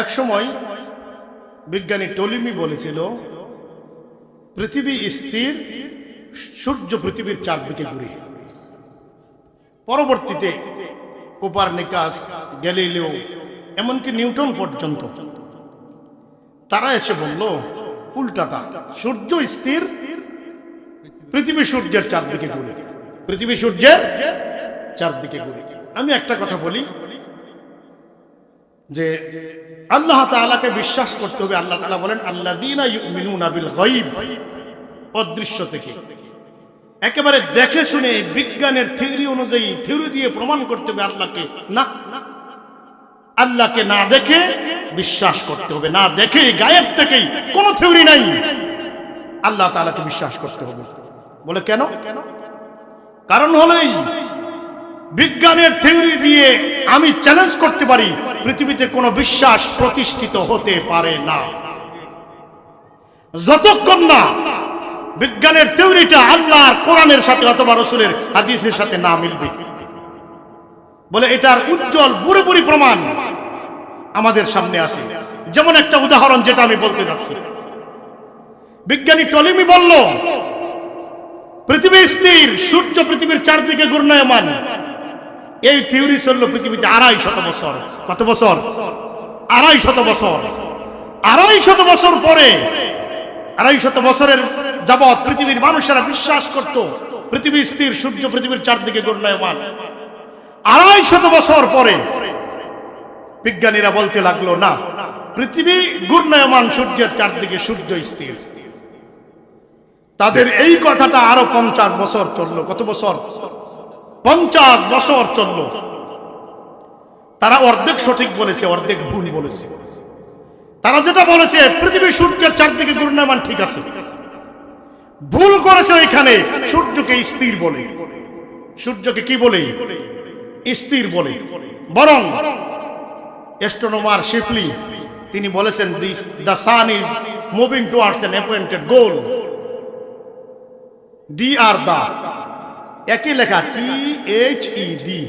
এক সময় বিজ্ঞানী টলিমি বলেছিল, পৃথিবী স্থির, সূর্য পৃথিবীর চারদিকে ঘুরে। পরবর্তীতে কোপার নিকাস গ্যালিলিও, এমনকি নিউটন পর্যন্ত, তারা এসে বলল, উল্টাটা, সূর্য স্থির, পৃথিবী সূর্যের চারদিকে ঘুরে। পৃথিবী সূর্যের চারদিকে ঘুরে। আমি একটা কথা বলি যে আল্লাহ তাআলাকে বিশ্বাস করতে হবে। আল্লাহ তাআলা বলেন আল্লাহ বিল অদৃশ্য থেকে। একেবারে দেখে শুনে বিজ্ঞানের থিওরি অনুযায়ী থিওরি দিয়ে প্রমাণ করতে হবে আল্লাহকে। না। আল্লাহকে না দেখে বিশ্বাস করতে হবে। না দেখে গায়েব থেকেই কোনো থিওরি নাই। আল্লাহ তাআলাকে বিশ্বাস করতে হবে। বলে কেন? কারণ হলোই বিজ্ঞানের থিওরি দিয়ে আমি চ্যালেঞ্জ করতে পারি, পৃথিবীতে কোনো বিশ্বাস প্রতিষ্ঠিত হতে পারে না। যতক্ষণ না বিজ্ঞানের থিওরিটা আল্লাহর কোরআনের সাথে অথবা রসুলের হাদিসের সাথে না মিলবে। বলে এটার উজ্জ্বল পুরোপুরি প্রমাণ আমাদের সামনে আছে। যেমন একটা উদাহরণ যেটা আমি বলতে যাচ্ছি। বিজ্ঞানী টলিমি বলল, পৃথিবী স্থির, সূর্য পৃথিবীর চারদিকে ঘূর্ণায়মান। এই থিওরি চলল পৃথিবীতে আড়াই শত বছর। কত বছর? আড়াই শত বছর। আড়াই শত বছর পরে, আড়াই শত বছরের যাবৎ পৃথিবীর মানুষেরা বিশ্বাস করত, পৃথিবী স্থির, সূর্য পৃথিবীর চারদিকে ঘূর্ণায়মান। আড়াই শত বছর পরে বিজ্ঞানীরা বলতে লাগল, না, পৃথিবী ঘূর্ণায়মান, সূর্যের চারদিকে সূর্য স্থির। তাদের এই কথাটা আরও পঞ্চাশ বছর চলল। কত বছর? পঞ্চাশ বছর চলল। তারা অর্ধেক সঠিক বলেছে, অর্ধেক ভুল বলেছে। তারা যেটা বলেছে, পৃথিবী সূর্যের চারদিকে ঘূর্ণায়মান ঠিক আছে। ভুল করেছে ওইখানে, সূর্যকে স্থির বলে। সূর্যকে কি বলে? স্থির বলে। বরং অ্যাস্ট্রোনমার শিপলি তিনি বলেছেন this the sun is moving towards an appointed goal the আর দা, একই লেখা টি এইচ ই ডি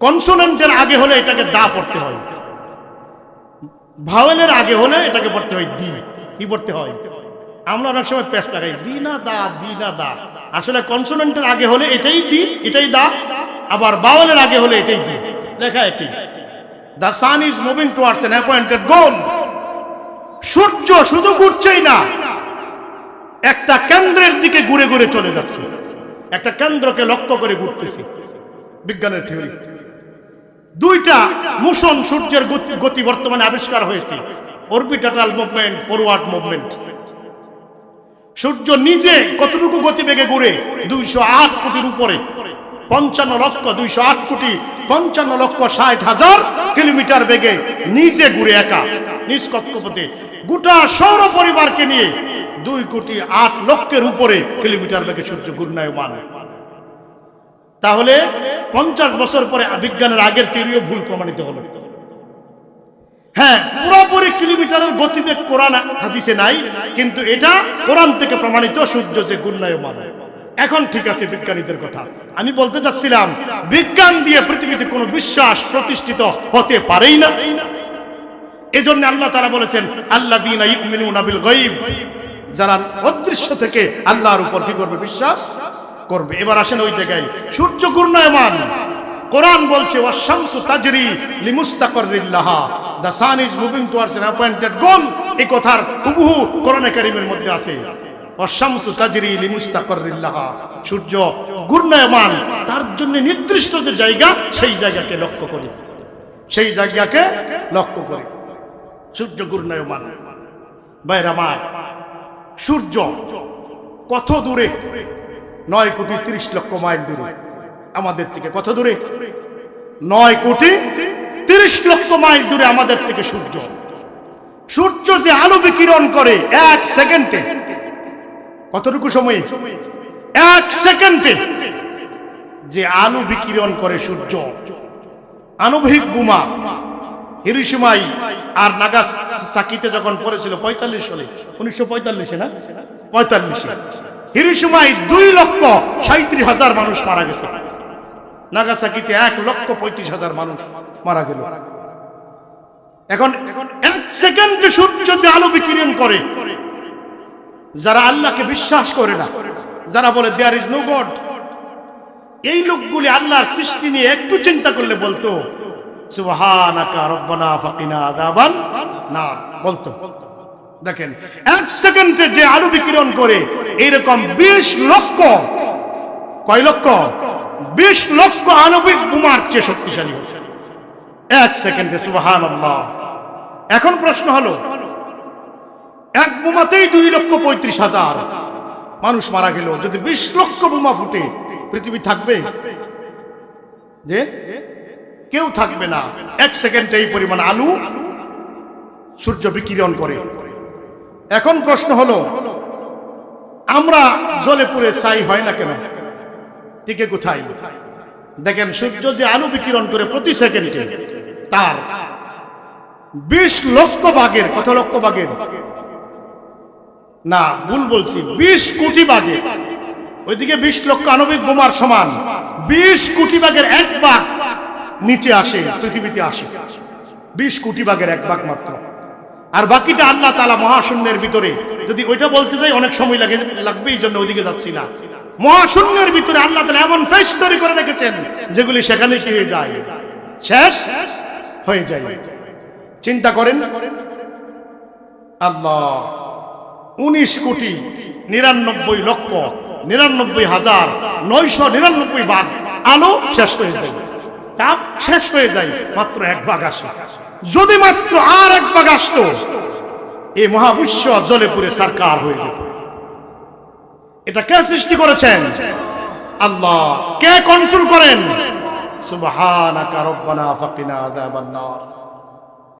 কনসোনেন্টের আগে হলে এটাকে দা পড়তে হয়। ভাওয়েলের আগে হলে এটাকে পড়তে হয় দি। কি পড়তে হয়? আমরা অনেক সময় পেস লাগাই, দি না দা, দি না দা। আসলে কনসোনেন্টের আগে হলে এটাই দি, এটাই দা। আবার বাওয়েলের আগে হলে এটাই দি। লেখা একই। The sun is moving towards an appointed goal সূর্য শুধু ঘুরছেই না, একটা কেন্দ্রের দিকে ঘুরে ঘুরে চলে যাচ্ছে। একটা কেন্দ্রকে লক্ষ্য করে ঘুরতেছে। বিজ্ঞানের থিওরি। দুইটা মোশন সূর্যের গতি- বর্তমানে আবিষ্কার হয়েছে। Orbital movement, forward movement. সূর্য নিজে কতটুকু গতিবেগে ঘুরে? দুইশো আট কোটির উপরে। পঞ্চান্ন লক্ষ, দুইশো আট কোটি, পঞ্চান্ন লক্ষ ষাট হাজার কিলোমিটার বেগে নিজে ঘুরে একা। নিজ গোটা সৌর পরিবারকে নিয়ে দুই কোটি আট লক্ষের উপরে কিলোমিটার বেগে সূর্য ঘূর্ণায়মান। তাহলে পঞ্চাশ বছর পরে বিজ্ঞানের আগের তিরিও ভুল প্রমাণিত হলো। হ্যাঁ পুরোপুরি কিলোমিটারের গতিবেগ কোরআন হাদিসে নাই, কিন্তু এটা কোরআন থেকে প্রমাণিত সূর্য যে ঘূর্ণায়মান। এখন ঠিক আছে বিজ্ঞানীদের কথা। আমি বলতে চাচ্ছিলাম বিজ্ঞান দিয়ে পৃথিবীতে কোনো বিশ্বাস প্রতিষ্ঠিত হতে পারেই না। এজন্য আল্লাহ তারা বলেছেন আল্লাহ দিন যারা অদৃশ্য থেকে আল্লাহর উপর কি করবে বিশ্বাস? করবে। এবার আসেন ওই জায়গায়। সূর্য ঘূর্ণায়মান কোরআন বলছে দ্য মধ্যে আছে। সূর্য ঘূর্ণায়মান তার জন্য নির্দিষ্ট যে জায়গা, সেই জায়গাকে লক্ষ্য করে। সেই জায়গাকে লক্ষ্য করে। সূর্য ঘূর্ণায়মান বাইরামার সূর্য, কত দূরে? নয় কোটি তিরিশ লক্ষ মাইল দূরে। আমাদের থেকে কত দূরে? নয় কোটি তিরিশ লক্ষ মাইল দূরে আমাদের থেকে সূর্য। সূর্য যে আলো বিকিরণ করে এক সেকেন্ডে। কতটুকু সময়? এক সেকেন্ডে যে আলো বিকিরণ করে সূর্য। আণবিক বোমা। হিরিসিমাই আর নাগাসাকিতে যখন পড়েছিল, পঁয়তাল্লিশ সালে উনিশশো পঁয়তাল্লিশে না? পঁয়তাল্লিশে। হিরিসিমাই দুই লক্ষ সাঁত্রিশ হাজার মানুষ মারা গেছে। নাগাসাকিতে এক লক্ষ পঁয়ত্রিশ হাজার মানুষ মারা গেল। এখন এক সেকেন্ডে সূর্য যে আলো বিকিরণ করে, যারা আল্লাহকে বিশ্বাস করে না, যারা বলে দেয়ার ইজ নো গড এই লোকগুলি আল্লাহর সৃষ্টি নিয়ে একটু চিন্তা করলে বলতো বলতো। সেকেন্ডে যে আলো বিকিরণ করে, এইরকম কয় বোমার চেয়ে শক্তিশালী। এক সেকেন্ডে এখন প্রশ্ন হলো, এক বোমাতেই দুই লক্ষ পঁয়ত্রিশ হাজার মানুষ মারা গেল। যদি বিশ লক্ষ বোমা ফুটে, পৃথিবী থাকবে? যে? কেউ থাকবে না। এক সেকেন্ডে এই পরিমাণ আলু, সূর্য বিকিরণ করে। এখন প্রশ্ন হলো, আমরা জলে পুরে চাই হয় না কেন? টিকে কোথায়? দেখেন, সূর্য যে আলু বিকিরণ করে প্রতি সেকেন্ডে তার বিশ লক্ষ ভাগের, কত লক্ষ ভাগের? না, ভুল বলছি, বিশ কোটি ভাগের ওইদিকে বিশ লক্ষ আণবিক বোমার সমান, বিশ কোটি ভাগের এক ভাগ। নিচে আসে, পৃথিবীতে আসে। বিশ কোটি ভাগের এক ভাগ মাত্র। আর বাকিটা আল্লাহ তালা মহাশূন্যের ভিতরে। যদি ওইটা বলতে যাই, অনেক সময় লাগে, লাগবে, এই জন্য ওইদিকে যাচ্ছি না। মহাশূন্যের ভিতরে আল্লাহ তালা এমন ফেস তৈরি করে রেখেছেন, যেগুলি সেখানে হয়ে যায়? শেষ? হয়ে যায়। চিন্তা করেন। আল্লাহ, উনিশ কোটি নিরানব্বই লক্ষ, নিরানব্বই হাজার, নয়শো নিরানব্বই ভাগ আলো শেষ হয়ে যায়। তাপ শেষ হয়ে যায়, মাত্র এক ভাগ আসে। যদি মাত্র আর এক ভাগ আসত, এই মহাবিশ্ব জলে পুরে সরকার হয়ে যেত। এটা কে সৃষ্টি করেছেন? আল্লাহ। কে কন্ট্রোল করেন? সুবহানাকা রব্বানা ফাকিনা আযাবান নার।